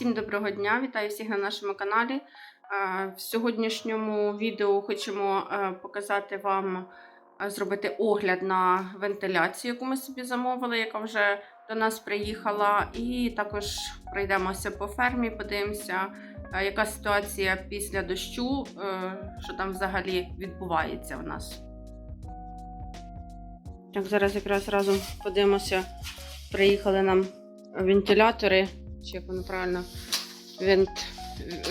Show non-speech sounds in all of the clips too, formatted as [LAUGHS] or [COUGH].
Всім доброго дня! Вітаю всіх на нашому каналі. Е, В сьогоднішньому відео хочемо е, показати вам е, зробити огляд на вентиляцію, яку ми собі замовили, яка вже до нас приїхала. І також пройдемося по фермі, подивимося, яка ситуація після дощу, що там взагалі відбувається в нас. Так, зараз якраз разом подивимося. Приїхали нам вентилятори, чи як воно правильно, вент,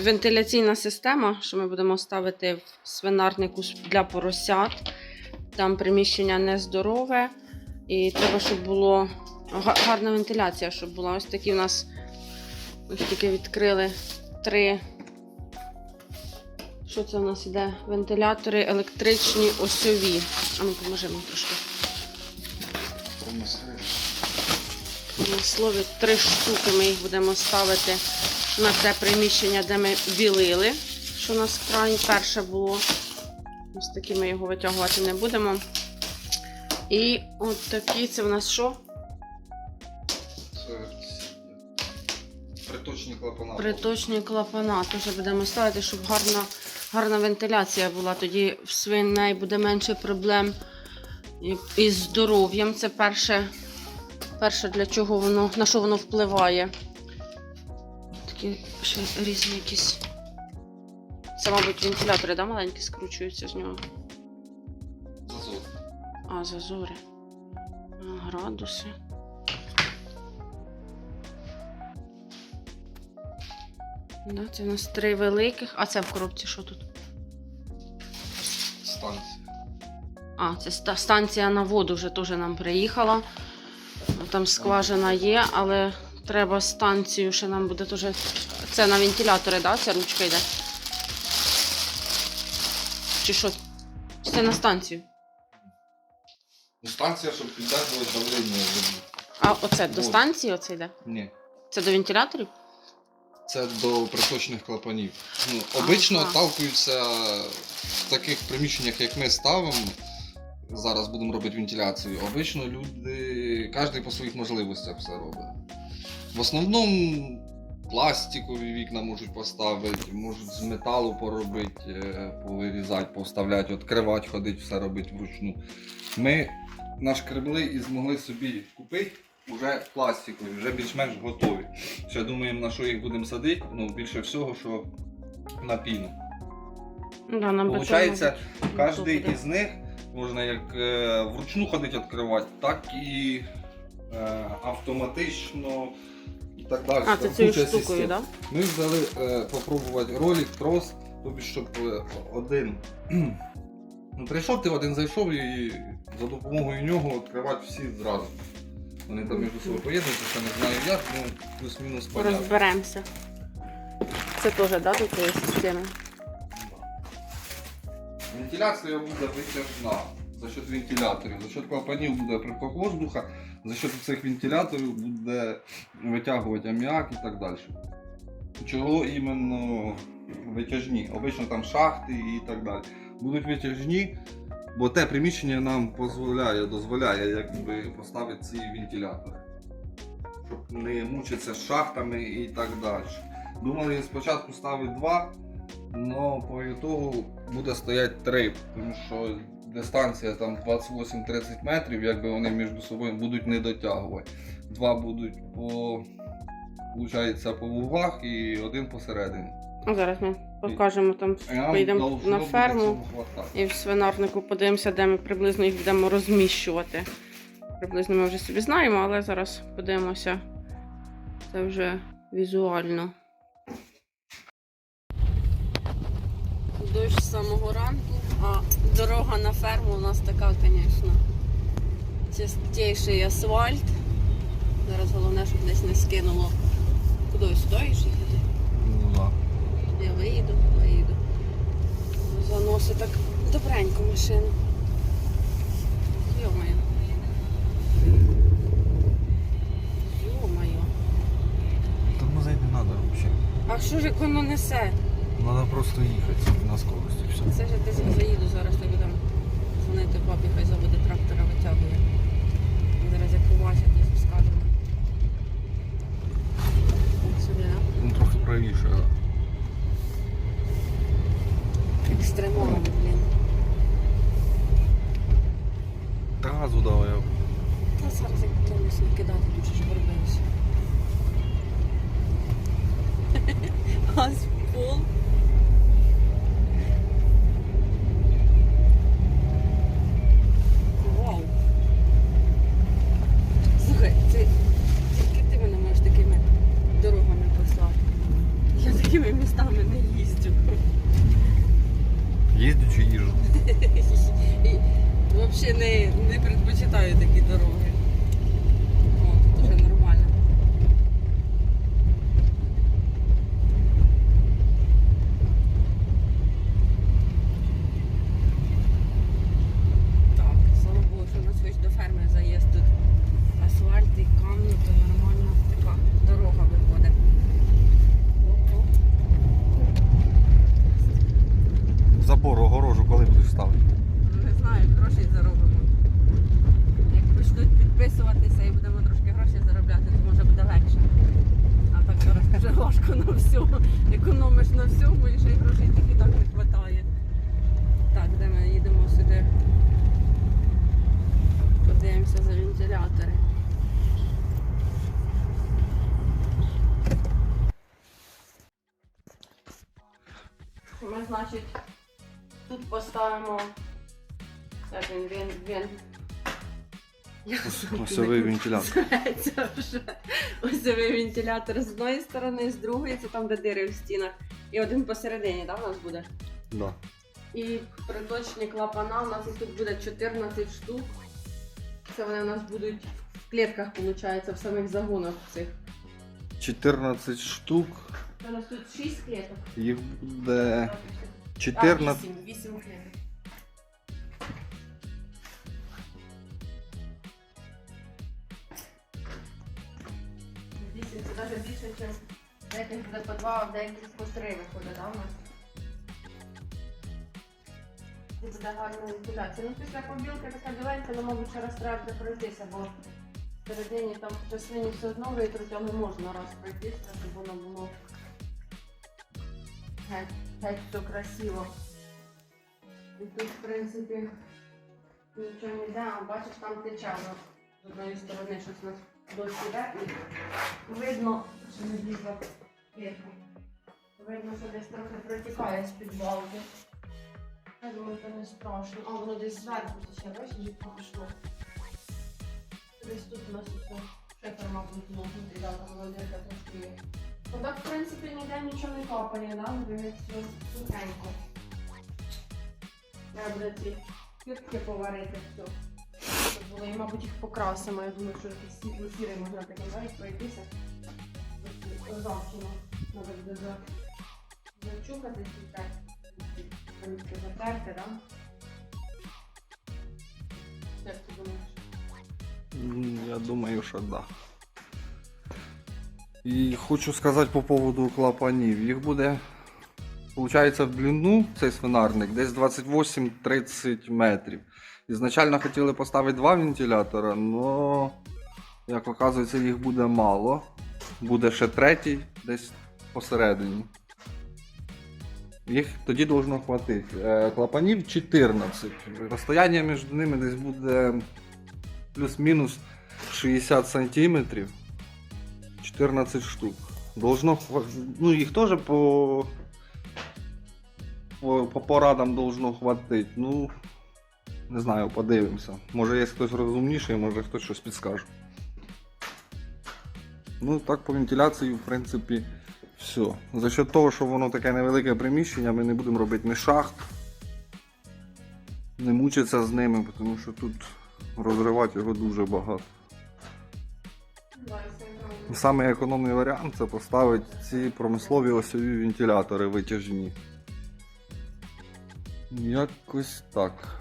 вентиляційна система, що ми будемо ставити в свинарнику для поросят. Там приміщення нездорове. І треба, щоб було гарна вентиляція, щоб була. Ось такі у нас ось тільки відкрили три. Що це у нас іде? Вентилятори електричні осьові. А ну поможемо трошки. Слові три штуки ми їх будемо ставити на те приміщення, де ми білили, що у нас край перше було. Ось такі ми його витягувати не будемо. І от такі це в нас що? Приточні клапана. Приточні клапана. Теж будемо ставити, щоб гарна, гарна вентиляція була. Тоді в свиней буде менше проблем із здоров'ям. Це перше, перше, для чого воно, на що воно впливає. Такі ще різні якісь. Це, мабуть, вентилятори, да, маленькі скручуються з нього. Зазор. А, зазори. А, градуси. Да, це у нас три великих. А це в коробці що тут? Станція. А, це станція на воду вже теж нам приїхала. Там скважина є, але треба станцію, ще нам буде теж. Це на вентилятори, да? Ця ручка йде. Чи що? Чи це на станцію? Ну, станція, щоб підтягувати давлення. А оце до станції оце йде? Ні. Це до вентиляторів? Це до приточних клапанів. Ну, обично Ага. отталкуються в таких приміщеннях, як ми ставимо. Зараз будемо робити вентиляцію. Обично люди, кожен по своїх можливостях все робить. В основному пластикові вікна можуть поставити, можуть з металу поробити, е, повирізати, поставляти, відкривати, ходити, все робити вручну. Ми нашкребли і змогли собі купити вже пластикові, вже більш-менш готові. Ще думаємо, на що їх будемо садити. Ну, більше всього, що на піну. Ну, Да, Получається, кожен із них можна як е, вручну ходити відкривати, так і е, автоматично і так далі. А, це цією штукою, так? Ми взяли е, попробувати ролик, трос, тобі щоб один. [CLEARS THROAT] Ну, прийшов ти один зайшов і за допомогою нього відкривати всі зразу. Вони там між собою поєднуються, не знаю як, ну плюс-мінус понятно. Розберемося. Це теж, да, до цієї системи? Вентиляція буде витяжна за счет вентиляторів, за счет клапанів буде приток воздуха, за счет цих вентиляторів буде витягувати аміак і так далі. Чого іменно витяжні? Обично там шахти і так далі. Будуть витяжні, бо те приміщення нам дозволяє, дозволяє якби, поставити ці вентилятори. Щоб не мучитися з шахтами і так далі. Думали спочатку ставити два, але по ітогу буде стояти три, тому що дистанція там 28-30 метрів, якби вони між собою будуть не дотягувати. Два будуть по, получається, по вуглах і один посередині. Ну, Зараз ми покажемо там, А поїдемо на ферму і в свинарнику подивимося, де ми приблизно їх будемо розміщувати. Приблизно ми вже собі знаємо, але зараз подивимося. Це вже візуально. Дощ з самого ранку, а дорога на ферму у нас така, звісно, чистіший асфальт. Зараз головне, щоб десь не скинуло. Куди стоїш їхати? Ну, да. Я виїду, виїду. Заносить так добренько машину. Йо-моє. Йо-моє. Тормозить не треба взагалі. А що ж як воно несе? Надо просто їхати на скорості. Все. Це ж десь заїду зараз, тобі там дзвонити папі, хай заводи трактора витягує. Зараз як побачить, десь скажемо. Сюди, ну, так? Екстремально, блін. Та газу. Та зараз як потім не кидати, лучше ж горбився. [LAUGHS] Газ в пол. Поставимо. Як він, він, він. Я Осьовий вентилятор. Вже вентилятор з одної сторони, з другої, це там, де дири в стінах. І один посередині, так, у нас буде? Да. І приточні клапана, у нас їх тут буде 14 штук. Це вони у нас будуть в клітках, виходить, в самих загонах цих. 14 штук. Це у нас тут 6 кліток. Їх буде 14. 8, 8 кліток. Навіть більше, ніж деяких буде по два, а деяких по три виходить, да, у нас? І буде гарна вентиляція. Ну, після побілки така біленька, але, мабуть, ще треба пройтися, бо всередині там в частині все одно витрутя не можна раз пройтися, щоб воно було геть, геть все красиво. І тут, в принципі, нічого не йде, а бачиш, там тече з одної сторони щось нас дощ іде і видно, що не влізла квітка. Видно, що десь трохи протікає з-під балки. Я думаю, це не страшно. А воно десь зверху тече, бачиш, пішло. Десь тут у нас шифер, мабуть, ногнутий, да, там воно дирка трошки є. Ну в принципі, ніде нічого не капає, да? Вигляд все сухенько. Треба буде ці квітки поварити все. Було, і, мабуть, їх покрасимо. Я думаю, що світло сірий можна таким навіть пройтися. Завчено. Треба буде за... зачухати так. Затерти, так? Як ти думаєш? Я думаю, що да. І хочу сказати по поводу клапанів. Їх буде, виходить, в длину цей свинарник десь 28-30 метрів. Ізначально хотіли поставити два вентилятора, але, як оказується, їх буде мало. Буде ще третій, десь посередині. Їх тоді должно хватити. Е, Клапанів 14. Розстояння між ними десь буде плюс-мінус 60 сантиметрів. 14 штук. Должно ну їх теж по, по, по порадам должно хватити. Ну, не знаю, подивимося. Може є хтось розумніший, може хтось щось підскаже. Ну, так по вентиляції, в принципі, все. За счет того, що воно таке невелике приміщення, ми не будемо робити ні шахт, не мучитися з ними, тому що тут розривати його дуже багато. Саме економний варіант це поставити ці промислові осьові вентилятори витяжні. Якось так.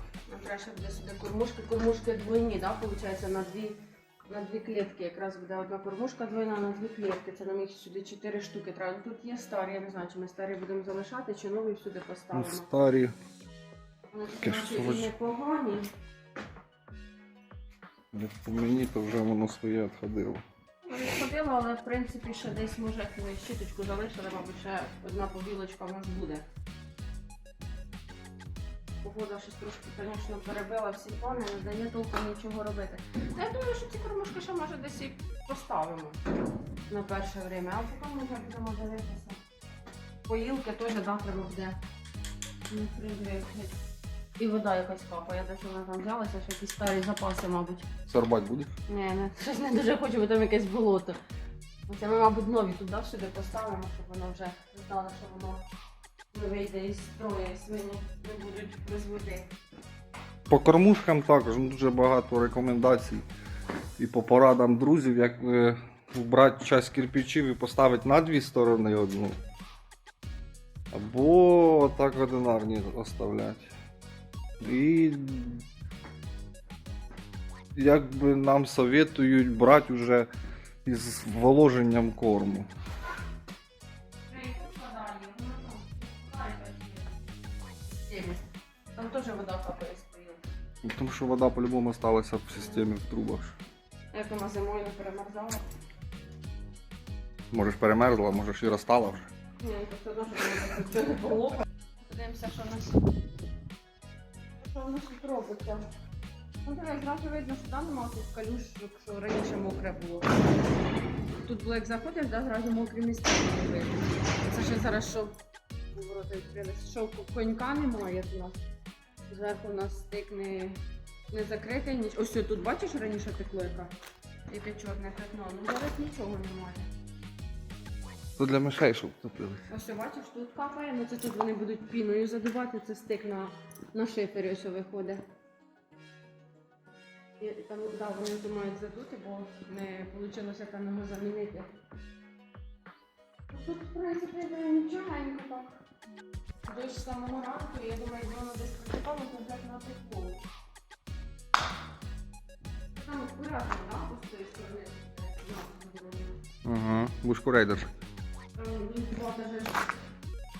Ну, Краще буде сюди кормушки. Кормушки двойні, да, виходить, на дві, на дві клітки. Якраз буде одна кормушка двойна на дві клітки. Це нам їх сюди чотири штуки треба. Ну, Тут є старі, я не знаю, чи ми старі будемо залишати, чи нові сюди Ну, поставимо. старі. Вони тут наче і непогані. Як по мені, то вже воно своє відходило. Ну, не але в принципі ще десь може коли щіточку залишили, мабуть, ще одна побілочка в нас буде. Погода щось трошки, звісно, перебила всі плани, не дає толком нічого робити. Та я думаю, що ці кормушки ще може десь і поставимо на перше время, а потім ми вже будемо дивитися. Поїлки теж треба буде. Не. І вода якась капає, де що вона там взялася, що якісь старі запаси, мабуть. Сорбать будеш? Ні, не, щось не дуже хочу, бо там якесь болото. Оце ми, мабуть, нові туди сюди поставимо, щоб воно вже знало, що воно вийде із строю, свині не будуть без. По кормушкам також ну, дуже багато рекомендацій. І по порадам друзів, як е, вбрати часть кирпичів і поставити на дві сторони одну. Або так одинарні оставляти. І якби нам советують брати вже із вложенням корму. Там теж вода капає з. Ну, Тому що вода по-любому сталася в системі в трубах. Як вона зимою не перемерзала. Може ж перемерзла, може ж і розтала вже. Ні, то все одно, це не було. Подивимося, що у нас. Що у нас тут робиться. Ну, диви, зразу видно, що там нема тут калюшок, що раніше мокре було. Тут було, як заходиш, да, зразу мокрі місця було видно. Це ще зараз що ворота відкрилися. Що конька немає у нас. Зверху у нас стик не, не закритий. Ніч... Ось тут бачиш раніше текло яка? Яке чорне пятно. Ну зараз нічого немає. То для мишей, щоб топили. Ось бачиш, тут капає, ну це тут вони будуть піною задувати, це стик на, на шифері ось виходить. І там, да, вони то мають задути, бо не вийшло певного замінити. Ну, Тут, в принципі, не нічогенько так. Дощ з самого ранку, і я думаю, якби воно десь працювало, то взяти на тепло. Там акуратно, да, з тої сторони. Ага, будеш курей. Він багато вже,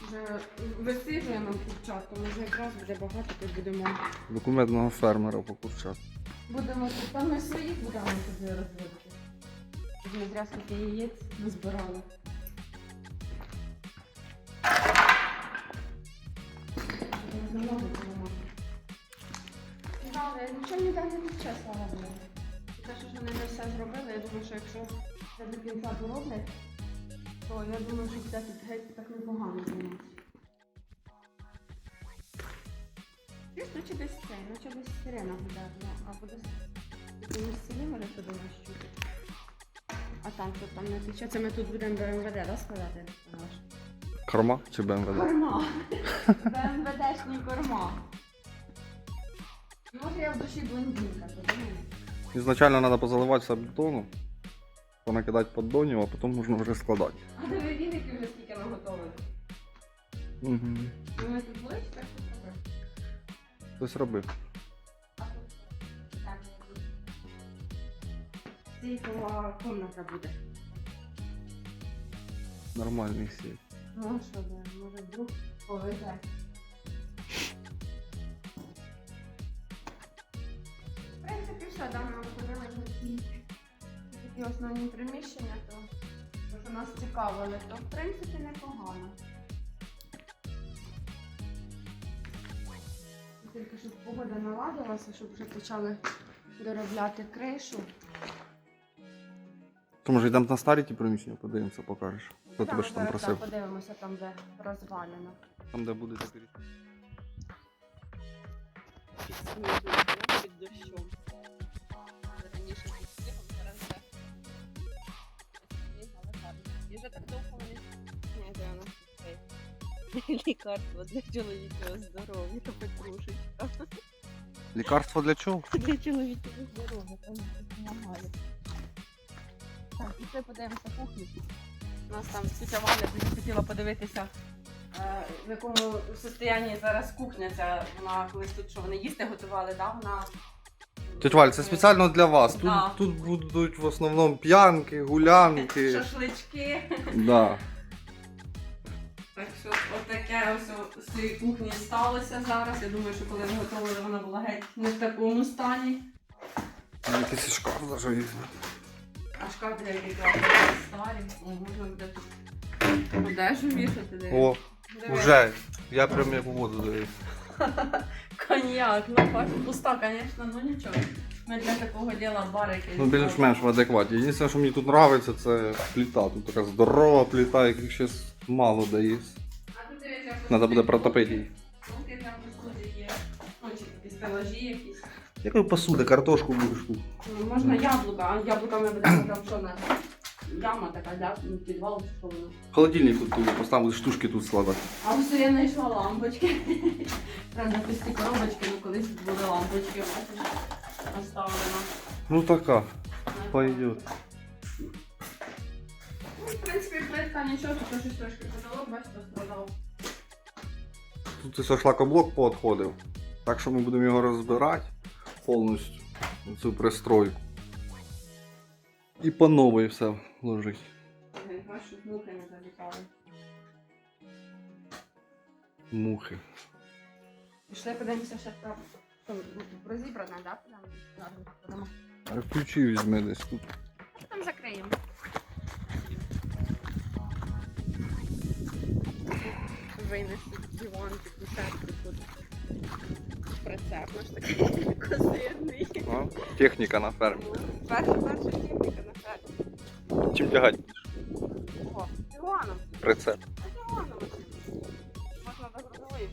вже висиджує нам курчат, тому вже якраз буде багато, то будемо. Документного фермера по курчат. Будемо тут, там ми своїх будемо туди Ми зря скільки яєць назбирали. Не замовити нема. Да, але нічого ніде не тече, слава Богу. Те, що вони не все зробили, я думаю, що якщо це до кінця дороблять, то я думаю, що буде тут геть так непогано для нас. Десь наче десь це, наче десь сирена буде, ну, або десь в якомусь селі може що думаєш чути. А там що там не тече, це ми тут будемо БМВД, да, складати? Корма чи БМВД? Корма. БМВДшні корма. Може я в душі блондинка, подумаю. Ізначально треба позаливати все бетону, понакидати поддонів, а потім можна вже складати. А диви віники вже скільки. Угу. Ми тут були чи так тут робили? Хтось робив. А тут так, тут. Сейфова комната буде. Нормальний сіль. Ну що, да, може вдруг повезе. В принципі, все, да, ми на такі основні приміщення, то, що нас цікавили, то в принципі непогано. Тільки щоб погода наладилася, щоб вже почали доробляти кришу. То може йдемо на старі ті приміщення, подивимося, покажеш. Хто тебе ж там зараз, просив? да, подивимося там, де розвалено. Там, де буде тепер. під дощом. Раніше під снігом, зараз вже сніг, але гарно. І вже так довго вони Ні, де воно цей лікарство для чоловічого здоров'я, петрушечка. Лікарство для чого? Для чоловічого здоров'я, там допомагає. Так, і це подивимося кухню. У нас там тітя Валя дуже хотіла подивитися, е, в якому стані зараз кухня. Ця вона колись тут, що вони їсти готували, да? вона. Тетя Валь, це спеціально для вас. Тут, Да. тут будуть в основному п'янки, гулянки. [LAUGHS] Шашлички. Да. Так що отаке ось з цієї кухні сталося зараз. Я думаю, що коли ми готували, вона була геть не в такому стані. Якийсь шкаф даже. А шкаф для лікарні старі. О, можна буде тут одежу вішати. диви. О, вже. Я прям як у воду даю. [LAUGHS] Коньяк, ну бач, пуста, звісно, ну нічого. Ми для такого діла барики. Ну, більш-менш в адекваті. Єдине, що мені тут подобається, це плита. Тут така здорова плита, яких ще мало де є. А тут дивіться, Треба буде протопити її. Полки там посуді є. Ну, чи якісь стелажі якісь. Якою посуди, картошку будеш тут? Можна яблука, а яблука ми будемо там що на яма така, да? ну, підвал чи що воно. Холодильник тут тобі поставили штучки тут складати. А ось я знайшла лампочки. [LAUGHS] Правда, пусті коробочки, ну колись тут були лампочки, бачиш, оставлено. Ну така, пойдет. Ну, в принципі, плитка нічого, тут щось трошки потолок, бачите, продав. Тут ось шлакоблок поотходив. Так що ми будемо його розбирати повністю. Цю пристройку. І по новій все ложить. Бачиш, мухи не залітали. Мухи. Пішли подивимося ще там. Розібрана, Ладно, А ключі візьми десь тут. Там закриємо. Винести диван, кушетку тут. Прицеп наш такий козирний. А? Техніка на фермі. Перша, перша техніка на фермі. Чим тягати? О, диваном. Прицеп. Можна до грудової.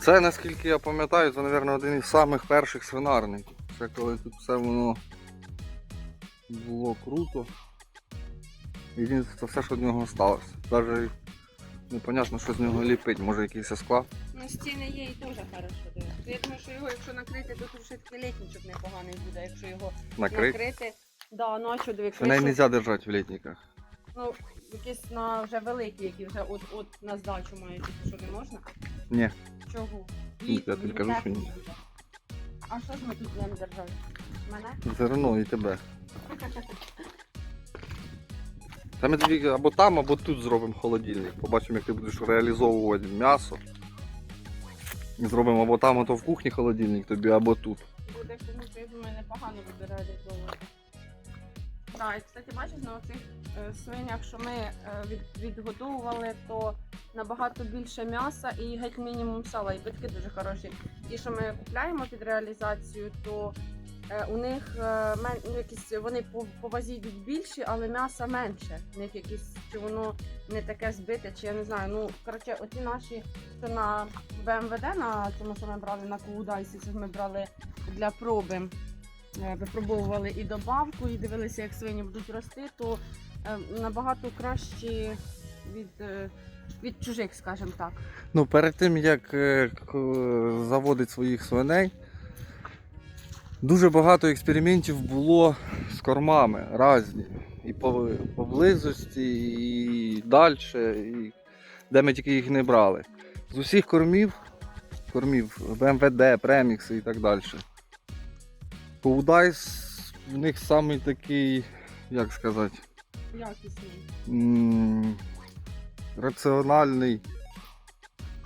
Це, наскільки я пам'ятаю, це, мабуть, один із самих перших свинарників. Це коли тут все воно було круто. І він це все, що з нього сталося. Навіть непонятно, що з нього ліпить, може якийсь склад. Ну, стіни є і дуже хорошо. Я думаю, що його, якщо накрити, то тут все-таки літничок непоганий буде, якщо його Накрит. накрити. Да, ну а що диви, Свиней не можна держати в літниках. Ну, якісь на вже великі, які вже от, от на здачу мають, що не можна? Ні. Чого? я тобі кажу, що ні. А що ж ми тут будемо держати? Мене? Зерно і тебе. [LAUGHS] Та ми тобі або там, або тут зробимо холодильник. Побачимо, як ти будеш реалізовувати м'ясо. Зробимо або там, або в кухні холодильник тобі, або тут. Буде комусь, я думаю, непогано буде реалізовувати. Так, і кстати, бачиш, на оцих е, свинях, що ми е, від, відгодовували, то набагато більше м'яса і геть мінімум сала, і битки дуже хороші. Ті, що ми купляємо під реалізацію, то у них е, ну, якісь вони по, по вазі йдуть більші, але м'яса менше. У них якісь чи воно не таке збите, чи я не знаю. Ну коротше, оці наші, що на БМВД, на цьому, що ми брали на Куудайсі, це ми брали для проби. е, Випробовували і добавку, і дивилися, як свині будуть рости, то е, набагато кращі від, е, від чужих, скажімо так. Ну, перед тим як е, заводити своїх свиней, дуже багато експериментів було з кормами різні. І поблизості, і далі, і де ми тільки їх не брали. З усіх кормів, кормів БМВД, премікси і так далі. Поудайс в них самий такий, як сказати, Якісний. раціональний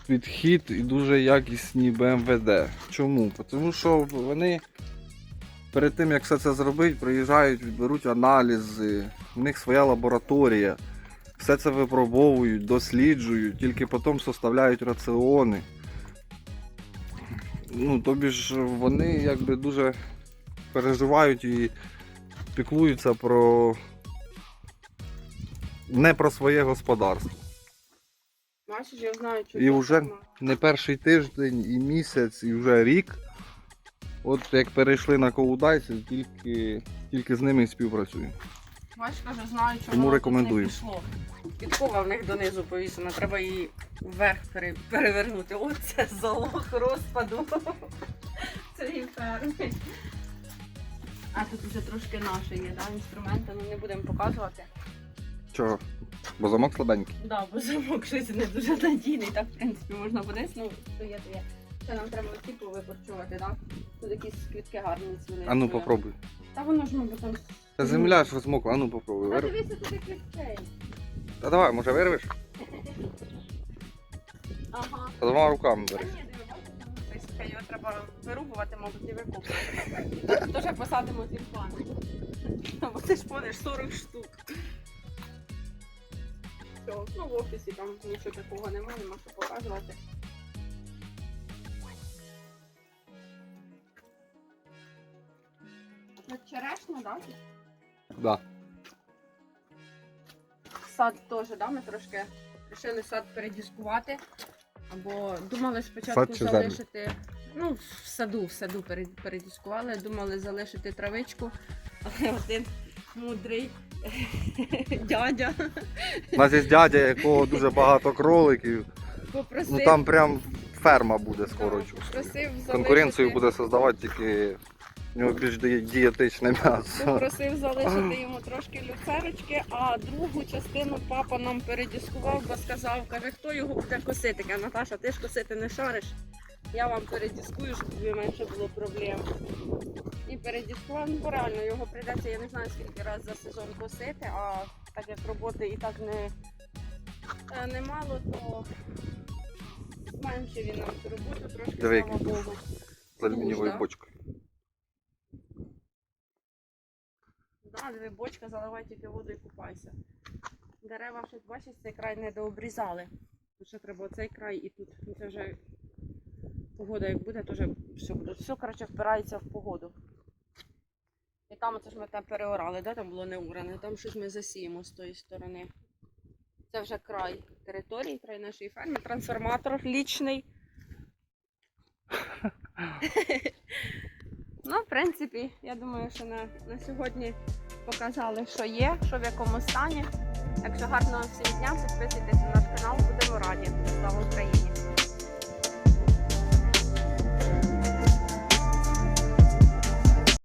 підхід і дуже якісні БМВД. Чому? Тому що вони перед тим, як все це зробити, приїжджають, беруть аналізи, в них своя лабораторія, все це випробовують, досліджують, тільки потім составляють раціони. Ну, тобі ж вони якби дуже переживають і піклуються про не про своє господарство. Бачиш, я знаю, що І вже не перший тиждень, і місяць, і вже рік. От як перейшли на коудайці, тільки, тільки з ними і співпрацюємо. Бачиш, кажу, знаю, що Тому рекомендую. пішло. Підкова в них донизу повісена, треба її вверх пере- перевернути. Оце залог розпаду [LAUGHS] цієї ферми. А тут вже трошки наше є, да, інструменти, ну не будемо показувати. Чого? Бо замок слабенький. Да, бо замок щось не дуже надійний, так в принципі можна буде, ну, то є, то є. Ще нам треба типу викорчувати, так? Тут якісь квітки гарні цвіли. А ну попробуй. Та воно ж, мабуть, там. Та земля ж розмокла, а ну попробуй. Та Вирви. дивися, тут якийсь цей. Та давай, може вирвеш? [LAUGHS] Ага. Та двома руками бери. сухий, його треба вирубувати, мабуть, і викопувати. Теж посадимо тюльпани. Бо ти ж понеш 40 штук. Все, ну в офісі там нічого такого немає, нема що показувати. Черешня, да? Да. Сад теж, да? Ми трошки вирішили сад передіскувати. Або думали спочатку Сад чи землю? залишити. Ну, в саду, в саду пере- передіскували, думали залишити травичку, але один мудрий [LAUGHS] дядя У нас є дядя, якого дуже багато кроликів. попросив. Ну там прям ферма буде скоро. чувствую. просив Конкуренцію залишити- буде создавати тільки в нього більш дієтичне м'ясо. Попросив залишити йому трошки люцерочки, а другу частину папа нам передіскував, бо сказав, каже, хто його буде косити. Каже, Наташа, ти ж косити не шариш. Я вам передіскую, щоб тобі менше було проблем. І передіскував, ну реально його прийдеться, я не знаю скільки разів за сезон косити, а так як роботи і так не, е, немало, то зменшив він нам роботу трошки, слава Богу. З алюмінієвою бочкою. Да, диви, бочка, заливай тільки воду і купайся. Дерева ще бачиш, цей край не дообрізали. Тут ще треба цей край і тут. Ну, Це вже погода як буде, то вже все буде. Все, коротше, впирається в погоду. І там це ж ми там переорали, да? там було не уране, там щось ми засіємо з тої сторони. Це вже край території, край нашої ферми, трансформатор лічний. [LAUGHS] Ну, в принципі, я думаю, що на, на сьогодні показали, що є, що в якому стані. Так що гарного всім дня, підписуйтесь на наш канал, будемо раді. Слава Україні!